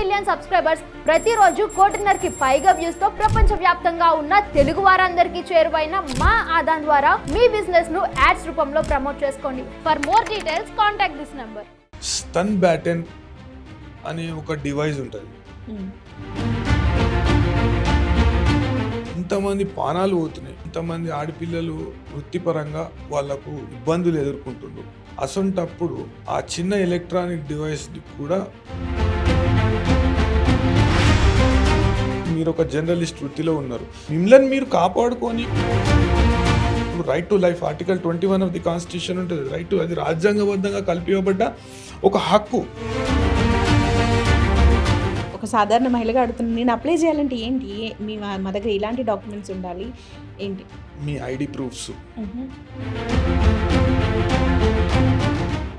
Million subscribers ప్రతిరోజు కోటిన్నరకి పైగా వ్యూస్తో ప్రపంచ వ్యాప్తంగా ఉన్న తెలుగు వారందరికీ చేరువైన మా ఆదాన్ ద్వారా మీ బిజినెస్ను యాడ్స్ రూపంలో ప్రమోట్ చేసుకోండి. For more details contact this number stun baton అనే ఒక డివైస్ ఉంటుంది. ఇంతమంది పానాలు పోతున్నాయి. ఇంతమంది ఆడపిల్లలు వృత్తిపరంగా వాళ్ళకు ఇబ్బందులు ఎదుర్కొంటున్నారు అసొంటప్పుడు ఆ చిన్న ఎలక్ట్రానిక్ డివైస్ కూడా మీరు ఒక జర్నలిస్ట్ వృత్తిలో ఉన్నారు. మిమ్మల్ని మీరు కాపాడుకొని right to life article twenty one of the constitution ఉంటుంది. రైట్ టు అది రాజ్యాంగబద్ధంగా కల్పించబడ్డ ఒక హక్కు. ఒక సాధారణ మహిళగా అడుగుతున్నాను నేను అప్లై చేయాలంటే ఏంటి? మీ మా మా దగ్గర ఇలాంటి డాక్యుమెంట్స్ ఉండాలి? ఏంటి? మీ ఐడి ప్రూఫ్స్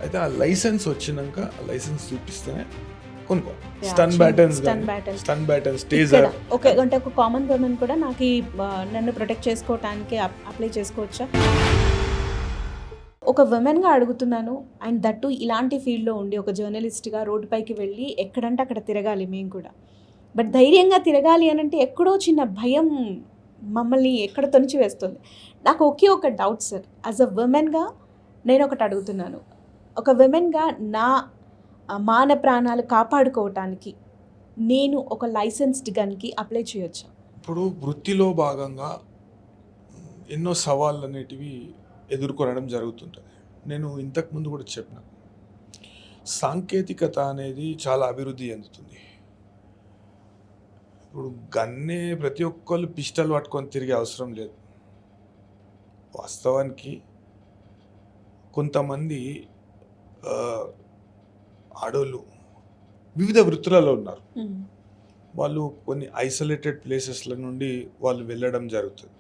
అయితే ఆ లైసెన్స్ వచ్చినాక ఆ licence చూపిస్తేనే stun sure. Batons. Stun batons taser ఒక అంటే ఒక కామన్ పర్సన్ కూడా నాకు ఈ నన్ను ప్రొటెక్ట్ చేసుకోవటానికి అప్- అప్లై చేసుకోవచ్చా? ఒక ఉమెన్గా అడుగుతున్నాను అండ్ దట్టు ఇలాంటి ఫీల్డ్లో ఉండి ఒక జర్నలిస్ట్గా రోడ్డుపైకి వెళ్ళి ఎక్కడంటే అక్కడ తిరగాలి మేము కూడా. బట్ ధైర్యంగా తిరగాలి అని అంటే ఎక్కడో చిన్న భయం మమ్మల్ని ఎక్కడ తొలిచి వేస్తుంది. నాకు ఒకే ఒక డౌట్ సార్ యాజ్ అ ఉమెన్గా నేను ఒకటి అడుగుతున్నాను. ఒక ఉమెన్గా నా మాన ప్రాణాలు కాపాడుకోవటానికి నేను ఒక లైసెన్స్డ్ గన్కి అప్లై చేయొచ్చా? ఇప్పుడు వృత్తిలో భాగంగా ఎన్నో సవాళ్ళు అనేటివి ఎదుర్కొనడం జరుగుతుంటుంది. నేను ఇంతకు ముందు కూడా చెప్పిన సాంకేతికత అనేది చాలా అభివృద్ధి చెందుతుంది. ఇప్పుడు గన్నే ప్రతి ఒక్కళ్ళు పిస్టల్ పట్టుకొని తిరిగే అవసరం లేదు. వాస్తవానికి కొంతమంది ఆ, ఆడోళ్ళు వివిధ వృత్తులలో ఉన్నారు. వాళ్ళు కొన్ని ఐసోలేటెడ్ ప్లేసెస్ల నుండి వాళ్ళు వెళ్ళడం జరుగుతుంది.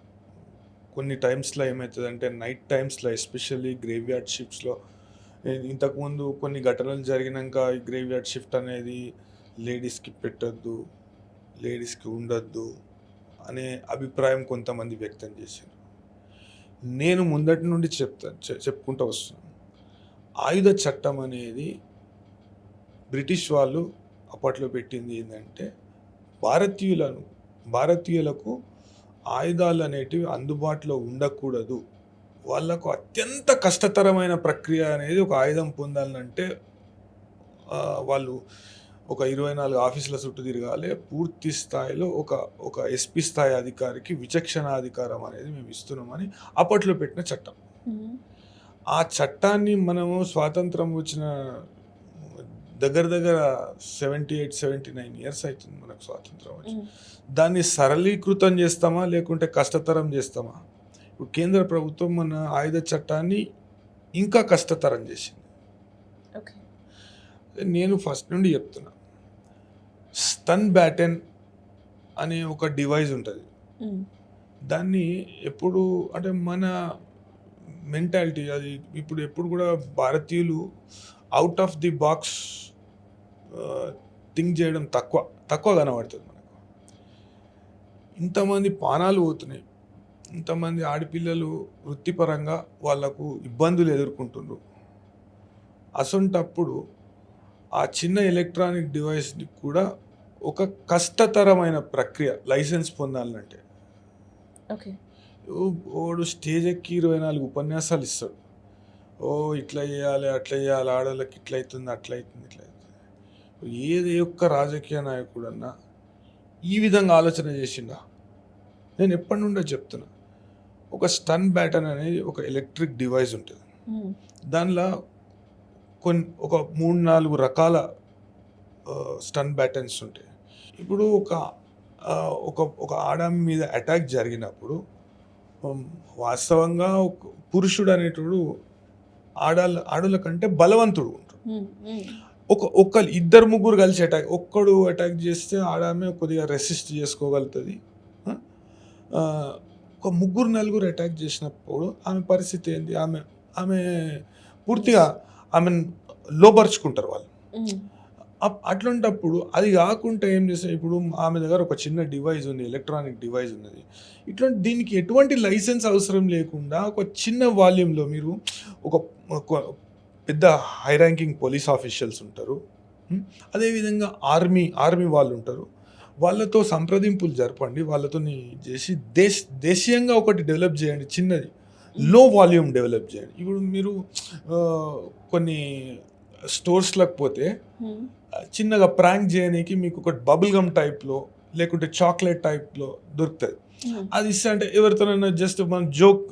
కొన్ని టైమ్స్లో ఏమవుతుందంటే నైట్ టైమ్స్లో ఎస్పెషల్లీ గ్రేవ్యార్డ్ షిఫ్ట్స్లో ఇంతకుముందు కొన్ని ఘటనలు జరిగినాక ఈ గ్రేవ్యార్డ్ షిఫ్ట్ అనేది లేడీస్కి పెట్టొద్దు లేడీస్కి ఉండొద్దు అనే అభిప్రాయం కొంతమంది వ్యక్తం చేశారు నేను ముందటి నుండి చెప్తాను చె- చెప్పుకుంటూ వస్తున్నాను. ఆయుధ చట్టం అనేది బ్రిటిష్ వాళ్ళు అప్పట్లో పెట్టింది ఏంటంటే భారతీయులను భారతీయులకు ఆయుధాలు అనేటివి అందుబాటులో ఉండకూడదు. వాళ్ళకు అత్యంత కష్టతరమైన ప్రక్రియ అనేది ఒక ఆయుధం పొందాలంటే వాళ్ళు ఒక ఇరవై నాలుగు ఆఫీసుల చుట్టూ తిరగాలి. పూర్తి స్థాయిలో ఒక ఒక ఎస్పీ స్థాయి అధికారికి విచక్షణ అధికారం అనేది మేము ఇస్తున్నామని అప్పట్లో పెట్టిన చట్టం. ఆ చట్టాన్ని మనము స్వాతంత్రం వచ్చిన దగ్గర దగ్గర seventy eight seventy nine years అవుతుంది మనకు స్వాతంత్రం వచ్చి. దాన్ని సరళీకృతం చేస్తామా లేకుంటే కష్టతరం చేస్తామా? ఇప్పుడు కేంద్ర ప్రభుత్వం మన ఆయుధ చట్టాన్ని ఇంకా కష్టతరం చేసింది. నేను ఫస్ట్ నుండి చెప్తున్నా. స్టన్ బ్యాటన్ అనే ఒక డివైస్ ఉంటుంది. దాన్ని ఎప్పుడు అంటే మన మెంటాలిటీ అది ఇప్పుడు ఎప్పుడు కూడా భారతీయులు out of the box think చేయడం తక్కువ తక్కువ కనబడుతుంది మనకు. ఇంతమంది పానాలు పోతున్నాయి. ఇంతమంది ఆడపిల్లలు వృత్తిపరంగా వాళ్ళకు ఇబ్బందులు ఎదుర్కొంటున్నారు అసొంటప్పుడు ఆ చిన్న ఎలక్ట్రానిక్ డివైస్ని కూడా ఒక కష్టతరమైన ప్రక్రియ లైసెన్స్ పొందాలంటే. ఓకే. ఓడు స్టేజ్ ఎక్కి ఇరవై నాలుగు ఉపన్యాసాలు ఇస్తాడు. ఓ ఇట్లా చేయాలి అట్లా చేయాలి ఆడవాళ్ళకి ఇట్లా అవుతుంది అట్లా అవుతుంది ఇట్లా అవుతుంది ఏది ఒక్క రాజకీయ నాయకుడన్నా ఈ విధంగా ఆలోచన చేసిండా? నేను ఎప్పటి నుండో చెప్తున్నా. ఒక స్టన్ బ్యాటన్ అనేది ఒక ఎలక్ట్రిక్ డివైస్ ఉంటుంది. దానిలో కొన్ని ఒక మూడు నాలుగు రకాల స్టన్ బ్యాటన్స్ ఉంటాయి. ఇప్పుడు ఒక ఒక ఒక ఆడామి మీద అటాక్ జరిగినప్పుడు వాస్తవంగా ఒక పురుషుడు అనేటుడు ఆడాళ్ళ ఆడోళ్ళ కంటే బలవంతుడు ఉంటాడు. ఒక ఒక్క ఇద్దరు ముగ్గురు కలిసి అటాక్ ఒక్కడు అటాక్ చేస్తే ఆడామె కొద్దిగా రెసిస్ట్ చేసుకోగలుగుతుంది. ఒక ముగ్గురు నలుగురు అటాక్ చేసినప్పుడు ఆమె పరిస్థితి ఏంటి ఆమె ఆమె పూర్తిగా ఆమెను లోపరుచుకుంటారు వాళ్ళు. అట్లాంటప్పుడు అది కాకుండా ఏం చేస్తాం ఇప్పుడు ఆమె దగ్గర ఒక చిన్న డివైస్ ఉంది ఎలక్ట్రానిక్ డివైస్ ఉన్నది. ఇట్లాంటి దీనికి ఎటువంటి లైసెన్స్ అవసరం లేకుండా ఒక చిన్న వాల్యూమ్లో మీరు ఒక పెద్ద హై ర్యాంకింగ్ పోలీస్ ఆఫీషియల్స్ ఉంటారు. అదేవిధంగా ఆర్మీ ఆర్మీ వాళ్ళు ఉంటారు. వాళ్ళతో సంప్రదింపులు జరపండి వాళ్ళతో చేసి దేశ దేశీయంగా ఒకటి డెవలప్ చేయండి చిన్నది. లో వాల్యూమ్ డెవలప్ చేయండి. ఇప్పుడు మీరు కొన్ని స్టోర్స్లకు పోతే చిన్నగా ప్రాంక్ చేయడానికి మీకు ఒక బబుల్ గమ్ టైప్లో లేకుంటే చాక్లెట్ టైప్లో దొరుకుతుంది అది ఇస్తే అంటే ఎవరితోనైనా జస్ట్ మన జోక్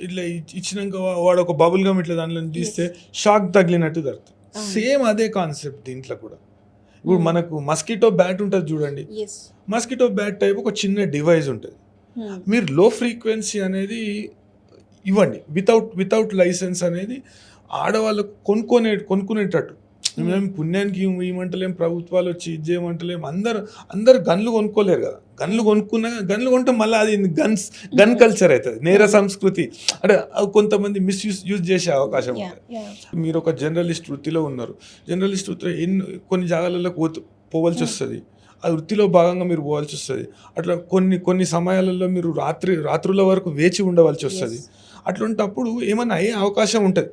ఇట్లా ఇచ్- ఇచ్చినాక వాడు ఒక బబుల్ గమ్ ఇట్లా దాంట్లో తీస్తే షాక్ తగిలినట్టు దొరుకుతుంది. సేమ్ అదే కాన్సెప్ట్ దీంట్లో కూడా. ఇప్పుడు. మనకు మస్కిటో బ్యాట్ ఉంటుంది చూడండి. మస్కిటో బ్యాట్ టైప్ ఒక చిన్న డివైస్ ఉంటుంది. మీరు లో ఫ్రీక్వెన్సీ అనేది ఇవ్వండి. వితౌట్ వితౌట్ లైసెన్స్ అనేది ఆడవాళ్ళకు కొనుక్కునే కొనుక్కునేటట్టు. మేము పుణ్యానికి ఇవ్వమంటలేం ప్రభుత్వాలు వచ్చి ఇది చేయమంటలేం అందరు అందరు గన్లు కొనుక్కోలేరు కదా. గన్లు కొనుక్కున్నా గన్లు కొంటే మళ్ళీ అది గన్స్ గన్ కల్చర్ అవుతుంది నేర సంస్కృతి. అంటే కొంతమంది మిస్యూజ్ యూజ్ చేసే అవకాశం ఉంటుంది. మీరు ఒక జర్నలిస్ట్ వృత్తిలో ఉన్నారు. జర్నలిస్ట్ వృత్తిలో ఎన్ని కొన్ని జాగాలలో పోతు పోవాల్సి వస్తుంది. ఆ వృత్తిలో భాగంగా మీరు పోవాల్సి వస్తుంది. అట్లా కొన్ని కొన్ని సమయాలలో మీరు రాత్రి రాత్రుల వరకు వేచి ఉండవలసి వస్తుంది. అట్లాంటప్పుడు ఏమన్నా అయ్యే అవకాశం ఉంటుంది.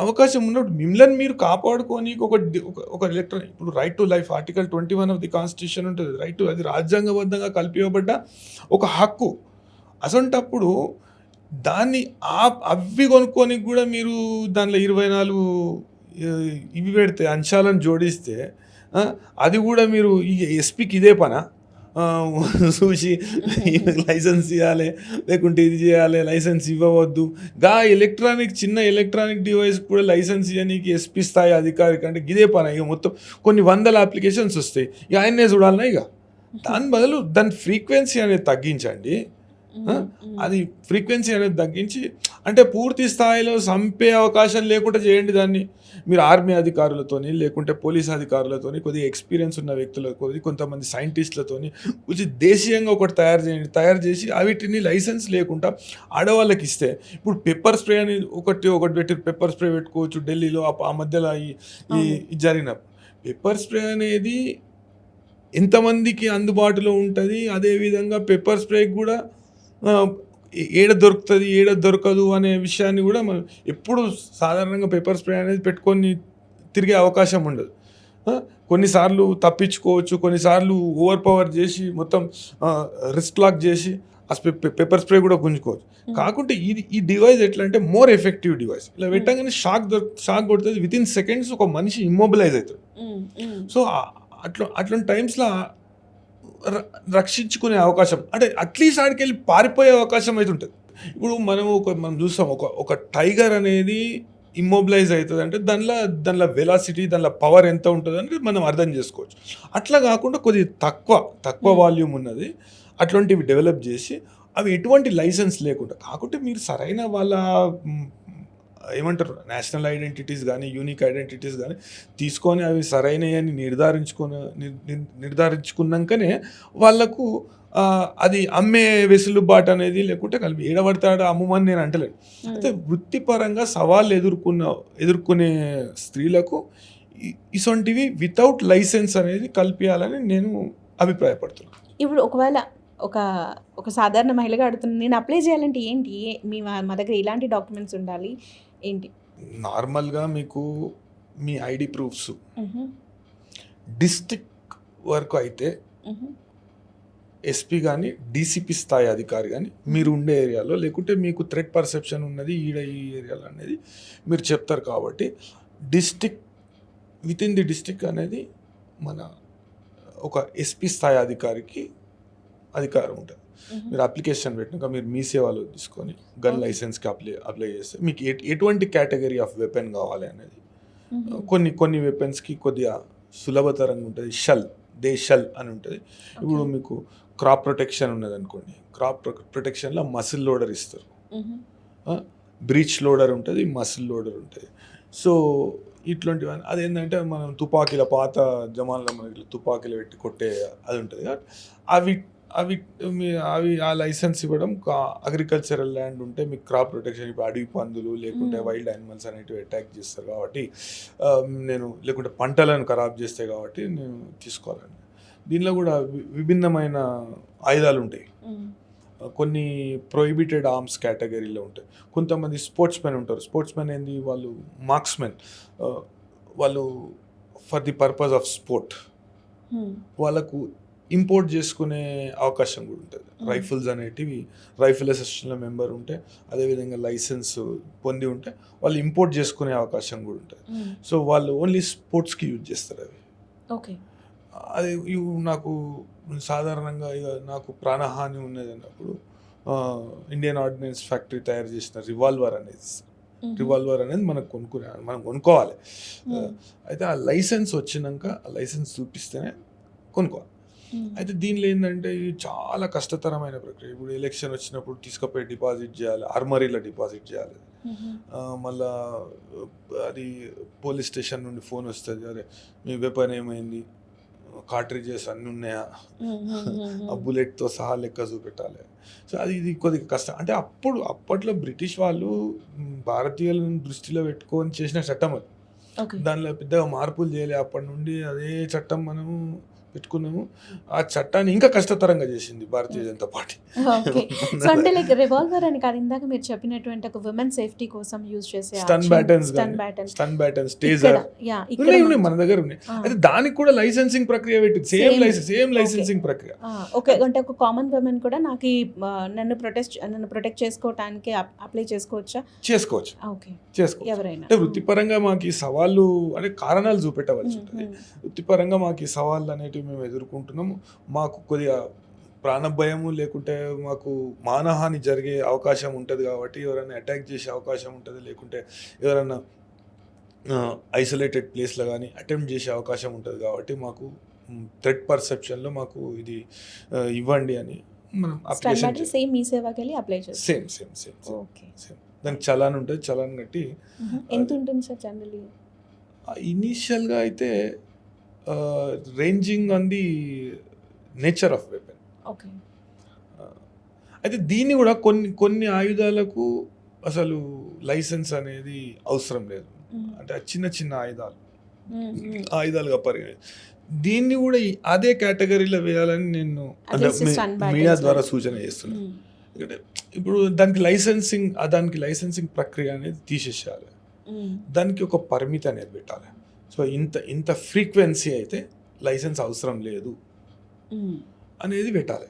అవకాశం ఉన్నప్పుడు మిమ్మల్ని మీరు కాపాడుకొని ఒక ఒక- ఎలక్ట్రాన్ ఇప్పుడు right to life article twenty one of the constitution ఉంటుంది. రైట్ టు అది రాజ్యాంగబద్ధంగా కల్పివ్వబడ్డ ఒక హక్కు. అసంటప్పుడు దాన్ని ఆ అవి కొనుక్కొని కూడా మీరు దానిలో ఇరవై నాలుగు ఇవి పెడితే అంశాలను జోడిస్తే అది కూడా మీరు ఈ ఎస్పీకి ఇదే పనా? చూసి లైసెన్స్ ఇవ్వాలి లేకుంటే ఇది చేయాలి లైసెన్స్ ఇవ్వవద్దు. గా ఎలక్ట్రానిక్ చిన్న ఎలక్ట్రానిక్ డివైస్ కూడా లైసెన్స్ ఇవ్వడానికి ఎస్పీ స్థాయి అధికారికి అంటే ఇదే పని. ఇక మొత్తం కొన్ని వందల అప్లికేషన్స్ వస్తాయి. ఇక ఆయన్నే చూడాలన్నా ఇక? దాని బదులు దాని ఫ్రీక్వెన్సీ అనేది తగ్గించండి. అది ఫ్రీక్వెన్సీ అనేది తగ్గించి అంటే పూర్తి స్థాయిలో చంపే అవకాశం లేకుండా చేయండి దాన్ని. మీరు ఆర్మీ అధికారులతోని లేకుంటే పోలీస్ అధికారులతోని కొద్దిగా ఎక్స్పీరియన్స్ ఉన్న వ్యక్తులతో కొద్ది కొంతమంది సైంటిస్టులతోని కొంచెం దేశీయంగా ఒకటి తయారు చేయండి. తయారు చేసి వీటిని లైసెన్స్ లేకుండా ఆడవాళ్ళకి ఇస్తే ఇప్పుడు పెప్పర్ స్ప్రే అని ఒకటి ఒకటి పెట్టి పెప్పర్ స్ప్రే పెట్టుకోవచ్చు ఢిల్లీలో ఆ- మధ్యలో ఈ జరిగిన పెప్పర్ స్ప్రే అనేది ఎంతమందికి అందుబాటులో ఉంటుంది అదేవిధంగా పెప్పర్ స్ప్రేకి కూడా ఏడ దొరుకుతుంది ఏడ దొరకదు అనే విషయాన్ని కూడా మనం ఎప్పుడు సాధారణంగా పెప్పర్ స్ప్రే అనేది పెట్టుకొని తిరిగే అవకాశం ఉండదు. కొన్నిసార్లు తప్పించుకోవచ్చు కొన్నిసార్లు ఓవర్ పవర్ చేసి మొత్తం రిస్క్ లాక్ చేసి ఆ పెప్పర్ స్ప్రే కూడా గుంజుకోవచ్చు. కాకుంటే ఇది ఈ డివైస్ ఎట్లా అంటే మోర్ ఎఫెక్టివ్ డివైస్. ఇలా పెట్టగానే షాక్ షాక్ కొడుతుంది. విత్ ఇన్ సెకండ్స్ ఒక మనిషి ఇమ్మొబిలైజ్ అవుతాడు. ఉమ్. సో అట్లా అట్లాంటి టైమ్స్లో రక్షించుకునే అవకాశం. అంటే అట్లీస్ట్ ఆడికి వెళ్ళి పారిపోయే అవకాశం అయితే ఉంటుంది. ఇప్పుడు మనం ఒక మనం చూస్తాం ఒక ఒక టైగర్ అనేది ఇమ్మొబిలైజ్ అవుతుంది అంటే దానిలో దానిలో వెలాసిటీ దానిలో పవర్ ఎంత ఉంటుంది అంటే మనం అర్థం చేసుకోవచ్చు. అట్లా కాకుండా కొద్దిగా తక్కువ తక్కువ వాల్యూమ్ ఉన్నది అట్లాంటివి డెవలప్ చేసి అవి ఎటువంటి లైసెన్స్ లేకుండా కాకుంటే మీరు సరైన వాళ్ళ ఏమంటారు నేషనల్ ఐడెంటిటీస్ కానీ యూనిక్ ఐడెంటిటీస్ కానీ తీసుకొని అవి సరైనవి అని నిర్ధారించుకొని నిర్- నిర్- నిర్ధారించుకున్నాకనే వాళ్ళకు అది అమ్మే వెసులుబాటు అనేది లేకుంటే కలిపి ఏడబడతాడు అమ్మమని నేను అంటలేను. అయితే వృత్తిపరంగా సవాళ్ళు ఎదుర్కొన్న ఎదుర్కొనే స్త్రీలకు ఇసొంటివి వితౌట్ లైసెన్స్ అనేది కల్పించాలని నేను అభిప్రాయపడుతున్నాను ఇప్పుడు ఒకవేళ ఒక ఒక సాధారణ మహిళగా అడుగుతున్నాను నేను అప్లై చేయాలంటే ఏంటి? మా మా దగ్గర ఇలాంటి డాక్యుమెంట్స్ ఉండాలి ఏంటి? నార్మల్గా మీకు మీ ఐడి ప్రూఫ్స్. డిస్టిక్ వరకు అయితే ఎస్పీ కానీ డీసీపీ స్థాయి అధికారి కానీ మీరు ఉండే ఏరియాలో లేకుంటే మీకు థ్రెట్ పర్సెప్షన్ ఉన్నది ఈడ ఈ ఏరియాలో అనేది మీరు చెప్తారు కాబట్టి district within the district అనేది మన ఒక ఎస్పీ స్థాయి అధికారికి అధికారం ఉంటుంది. మీరు అప్లికేషన్ పెట్టినాక మీరు మీ సేవలో తీసుకొని గన్. లైసెన్స్కి అప్లై అప్లై చేస్తే మీకు ఎట్- ఎటువంటి కేటగిరీ ఆఫ్ వెపన్ కావాలి అనేది మ్హూ. కొన్ని కొన్ని వెపన్స్కి కొద్దిగా సులభతరంగా ఉంటుంది షల్ దే షల్ అని ఉంటుంది ఇప్పుడు. మీకు క్రాప్ ప్రొటెక్షన్ ఉన్నది అనుకోండి క్రాప్ ప్రొటెక్షన్లో మసిల్ లోడర్ ఇస్తారు. బ్రీచ్ లోడర్ ఉంటుంది మసిల్ లోడర్ ఉంటుంది సో ఇట్లాంటివన్నీ అదేంటంటే మనం తుపాకీల పాత జమాన్లో మనకి తుపాకీలు పెట్టి కొట్టే అది ఉంటుంది కాబట్టి అవి అవి మీ- అవి ఆ లైసెన్స్ ఇవ్వడం అగ్రికల్చరల్ ల్యాండ్ ఉంటే మీకు క్రాప్ ప్రొటెక్షన్ ఇప్పుడు అడవి పందులు లేకుంటే. వైల్డ్ యానిమల్స్ అనేటివి అటాక్ చేస్తారు కాబట్టి నేను లేకుంటే పంటలను ఖరాబ్ చేస్తాయి కాబట్టి నేను తీసుకోవాలండి దీనిలో కూడా విభిన్నమైన ఆయుధాలు ఉంటాయి. కొన్ని ప్రొహిబిటెడ్ ఆర్మ్స్ కేటగిరీలో ఉంటాయి. కొంతమంది స్పోర్ట్స్ మెన్ ఉంటారు. స్పోర్ట్స్ మెన్ ఏంది? వాళ్ళు మార్క్స్మెన్ వాళ్ళు for the purpose of sport వాళ్ళకు ఇంపోర్ట్ చేసుకునే అవకాశం కూడా ఉంటుంది. రైఫిల్స్ అనేటివి రైఫిల్ అసోసియేషన్లో మెంబర్ ఉంటే అదేవిధంగా లైసెన్స్ పొంది ఉంటే వాళ్ళు ఇంపోర్ట్ చేసుకునే అవకాశం కూడా ఉంటుంది. సో వాళ్ళు ఓన్లీ స్పోర్ట్స్కి యూజ్ చేస్తారు అవి. ఓకే. అది ఇవి నాకు సాధారణంగా ఇక నాకు ప్రాణహాని ఉన్నది అన్నప్పుడు ఇండియన్ ఆర్డినెన్స్ ఫ్యాక్టరీ తయారు చేసిన రివాల్వర్ అనేది రివాల్వర్ అనేది మనకు కొనుక్కునే మనం కొనుక్కోవాలి. అయితే ఆ లైసెన్స్ వచ్చినాక ఆ లైసెన్స్ చూపిస్తేనే కొనుక్కోవాలి. అయితే దీనిలో ఏంటంటే ఇది చాలా కష్టతరమైన ప్రక్రియ. ఇప్పుడు ఎలక్షన్ వచ్చినప్పుడు తీసుకుపోయి డిపాజిట్ చేయాలి ఆర్మరీలో డిపాజిట్ చేయాలి. ఆ, మళ్ళా అది పోలీస్ స్టేషన్ నుండి ఫోన్ వస్తుంది అరే మీ వెపన్ ఏమైంది? కార్ట్రిజెస్ అన్నీ ఉన్నాయా? ఆ బుల్లెట్తో సహా లెక్క చూపెట్టాలి. సో అది ఇది కొద్దిగా కష్టం. అంటే అప్పుడు అప్పట్లో బ్రిటిష్ వాళ్ళు భారతీయులను దృష్టిలో పెట్టుకొని చేసిన చట్టం అది. దానిలో పెద్దగా మార్పులు చేయలే. అప్పటి నుండి అదే చట్టం మనము పెట్టుకున్నాము. ఆ చట్టాన్ని ఇంకా కష్టతరంగా చేసింది Bharatiya Janata party. Okay. So అంటే లైక్ రివాల్వర్ అని కాదు ఇందాక మీరు చెప్పినటువంటి ఒక ఉమెన్ సేఫ్టీ కోసం యూజ్ చేసే stun batons stun baton stun batons taser ఉన్నాయి ఉన్నాయి మన దగ్గర ఉన్నాయి. ఆ. అయితే దానికి కూడా లైసెన్సింగ్ ప్రక్రియ పెట్టింది సేమ్. లైసెన్స్ సేమ్ లైసెన్సింగ్ ప్రక్రియ. ఓకే అంటే ఒక కామన్ ఉమెన్ కూడా నాకు ఈ నన్ను ప్రొటెక్ట్ నన్ను ప్రొటెక్ట్ చేసుకోవటానికి అప్లై చేసుకోవచ్చా? చేసుకోవచ్చు. ఓకే చేసుకోవచ్చు. ఎవరైనా. అంటే వృత్తిపరంగా మాకు ఈ సవాళ్ళు అంటే కారణాలు చూపెట్టవలసి ఉమ్, ఉంటుంది. ఉమ్, వృత్తిపరంగా మాకు ఈ సవాళ్ళు అనేటివి మేము ఎదుర్కొంటున్నాము. మాకు కొద్దిగా ప్రాణభయము లేకుంటే మాకు మానహాని జరిగే అవకాశం ఉంటుంది కాబట్టి ఎవరైనా అటాక్ చేసే అవకాశం ఉంటుంది లేకుంటే ఎవరైనా ఐసోలేటెడ్ ప్లేస్లో కానీ అటెంప్ట్ చేసే అవకాశం ఉంటుంది కాబట్టి మాకు థ్రెడ్ పర్సెప్షన్లో మాకు ఇది ఇవ్వండి అని మనం అప్లికేషన్ సేమ్ మీ సేవకి వెళ్ళి అప్లై చేస్తాం. Same same same okay. Same. దానికి చలాన్ ఉంటుంది చలాన్ కట్టి ఎంత ఉంటుంది సార్ జనరలీ ఇనీషియల్గా అయితే ranging on the nature of weapon okay. అయితే దీన్ని కూడా కొన్ని కొన్ని ఆయుధాలకు అసలు లైసెన్స్ అనేది అవసరం లేదు. అంటే చిన్న చిన్న ఆయుధాలు. ఆయుధాలుగా పరిగణి దీన్ని కూడా అదే కేటగిరీలో వేయాలని నేను మీడియా ద్వారా సూచన చేస్తున్నాను ఎందుకంటే ఇప్పుడు దానికి లైసెన్సింగ్ దానికి లైసెన్సింగ్ ప్రక్రియ అనేది తీసేసేయాలి. దానికి ఒక పరిమితి అనేది పెట్టాలి. సో ఇంత ఇంత ఫ్రీక్వెన్సీ అయితే లైసెన్స్ అవసరం లేదు అనేది పెట్టాలి.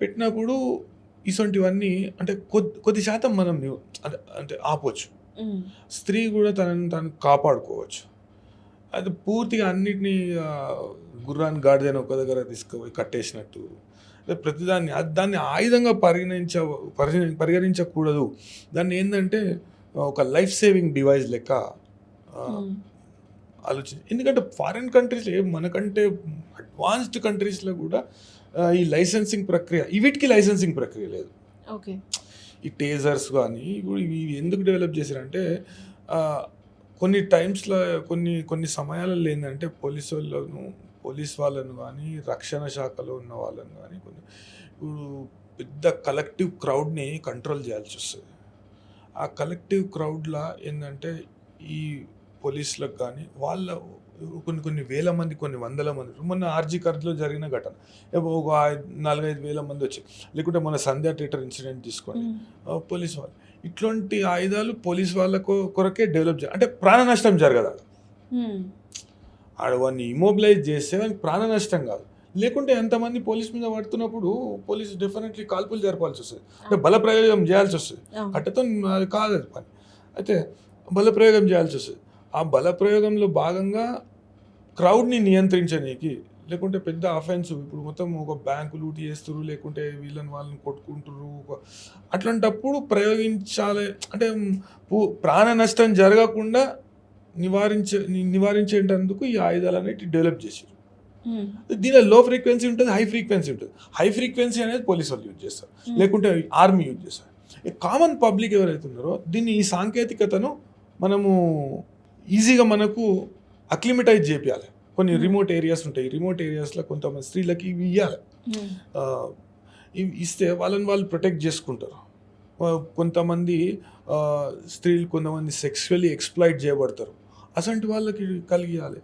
పెట్టినప్పుడు ఇటువంటివన్నీ అంటే కొద్ది కొద్ది శాతం మనం అంటే అంటే ఆపవచ్చు స్త్రీ కూడా తనని తను కాపాడుకోవచ్చు. అది పూర్తిగా అన్నిటినీ గుర్రాన్ని గాడిదని ఒక దగ్గర తీసుకుపోయి కట్టేసినట్టు. ప్రతిదాన్ని దాన్ని ఆయుధంగా పరిగణించ పరిగణ- పరిగణించకూడదు. దాన్ని ఏంటంటే ఒక లైఫ్ సేవింగ్ డివైస్ లెక్క ఆ, ఆలోచించి ఎందుకంటే ఫారిన్ కంట్రీస్ మనకంటే అడ్వాన్స్డ్ కంట్రీస్లో కూడా ఈ లైసెన్సింగ్ ప్రక్రియ వీటికి లైసెన్సింగ్ ప్రక్రియ లేదు. ఓకే. ఈ టేజర్స్ కానీ ఇప్పుడు ఇవి ఎందుకు డెవలప్ చేశారంటే కొన్ని టైమ్స్లో కొన్ని కొన్ని సమయాలలో ఏంటంటే పోలీసు వాళ్ళను పోలీస్ వాళ్ళను కానీ రక్షణ శాఖలో ఉన్న వాళ్ళను కానీ కొన్ని ఇప్పుడు పెద్ద కలెక్టివ్ క్రౌడ్ని కంట్రోల్ చేయాల్సి వస్తుంది. ఆ కలెక్టివ్ క్రౌడ్లా ఏంటంటే ఈ పోలీసులకు కానీ వాళ్ళ కొన్ని కొన్ని వేల మంది కొన్ని వందల మంది మొన్న ఆర్జీ కర్జ్లో జరిగిన ఘటన. ఒక నాలుగైదు వేల మంది వచ్చి లేకుంటే మన సంధ్యా థియేటర్ ఇన్సిడెంట్ తీసుకోండి ఆ, పోలీస్ వాళ్ళు. ఇట్లాంటి ఆయుధాలు పోలీస్ వాళ్ళకు కొరకే డెవలప్ చేయాలి అంటే ప్రాణ నష్టం జరగదు ఆడ. ఆడ వాడిని ఇమోబిలైజ్ చేస్తే వానికి ప్రాణ నష్టం కాదు. లేకుంటే ఎంతమంది పోలీస్ మీద పడుతున్నప్పుడు పోలీస్ డెఫినెట్లీ కాల్పులు జరపాల్సి వస్తుంది. అంటే బలప్రయోగం చేయాల్సి వస్తుంది. కట్టతో అది కాదు పని. అయితే బలప్రయోగం చేయాల్సి వస్తుంది. ఆ బలప్రయోగంలో భాగంగా క్రౌడ్ని నియంత్రించనీకి లేకుంటే పెద్ద అఫెన్స్ ఇప్పుడు మొత్తం ఒక బ్యాంకు లూటి చేస్తురు లేకుంటే వీళ్ళని వాళ్ళని కొట్టుకుంటురు ఒక- అట్లాంటప్పుడు ప్రయోగించాలి అంటే ప్రాణ నష్టం జరగకుండా నివారించే నివారించేటందుకు ఈ ఆయుధాలు అనేవి డెవలప్ చేశారు దీనిలో లో ఫ్రీక్వెన్సీ ఉంటుంది హై ఫ్రీక్వెన్సీ ఉంటుంది. హై ఫ్రీక్వెన్సీ అనేది పోలీస్ వాళ్ళు యూజ్ చేస్తారు. లేకుంటే ఆర్మీ యూజ్ చేస్తారు. కామన్ పబ్లిక్ ఎవరైతే ఉన్నారో దీన్ని ఈ సాంకేతికతను మనము ఈజీగా మనకు అక్లిమటైజ్ చేపియాలి. కొన్ని Hmm. రిమోట్ ఏరియాస్ ఉంటాయి. రిమోట్ ఏరియాస్లో కొంతమంది స్త్రీలకి ఇవి ఇవ్వాలి ఇవి ఇస్తే వాళ్ళని వాళ్ళు ప్రొటెక్ట్ చేసుకుంటారు. కొంతమంది స్త్రీలు కొంతమంది సెక్సువల్లీ ఎక్స్ప్లాయిట్ చేయబడతారు. అసంటి వాళ్ళకి కలిగియాలి.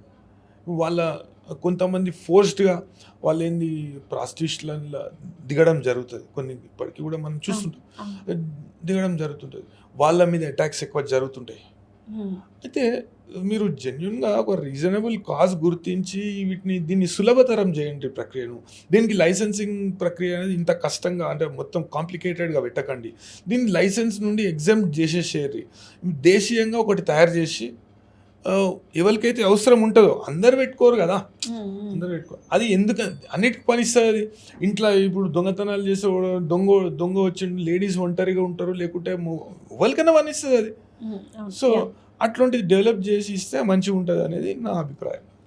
వాళ్ళ కొంతమంది ఫోర్స్డ్గా వాళ్ళు ఏంది ప్రాస్టిట్యూషన్ల దిగడం జరుగుతుంది. కొన్ని ఇప్పటికీ కూడా మనం చూస్తుంటాం. దిగడం జరుగుతుంటుంది. వాళ్ళ మీద అటాక్స్ ఎక్కువ జరుగుతుంటాయి. అయితే మీరు జెన్యున్గా ఒక రీజనబుల్ కాస్ట్ గుర్తించి వీటిని దీన్ని సులభతరం చేయండి ప్రక్రియను. దీనికి లైసెన్సింగ్ ప్రక్రియ అనేది ఇంత కష్టంగా అంటే మొత్తం కాంప్లికేటెడ్గా పెట్టకండి. దీన్ని లైసెన్స్ నుండి ఎగ్జామ్ చేసేసేయండి దేశీయంగా ఒకటి తయారు చేసి ఎవరికైతే అవసరం ఉంటుందో అందరు పెట్టుకోరు కదా. అందరూ పెట్టుకో అది ఎందుకు అన్నిటికి పనిస్తుంది అది ఇంట్లో ఇప్పుడు దొంగతనాలు చేసేవాడు దొంగ దొంగ వచ్చి లేడీస్ ఒంటరిగా ఉంటారు లేకుంటే ఎవరికైనా పనిస్తుంది అది. సో అట్లాంటిది డెవలప్ చేసి ఇస్తే మంచిగా ఉంటుంది అనేది నా అభిప్రాయం.